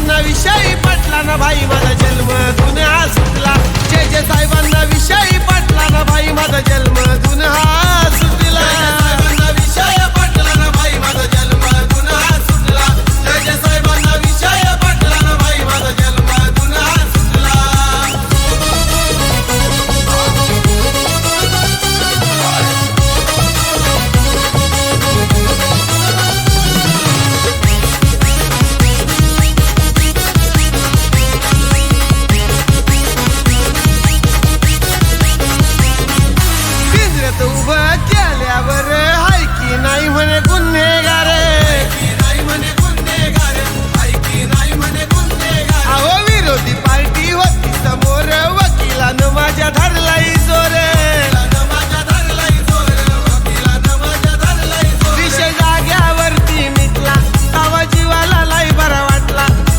अण्णा विषयी पटला ना भाई मला जन्म गुन्हा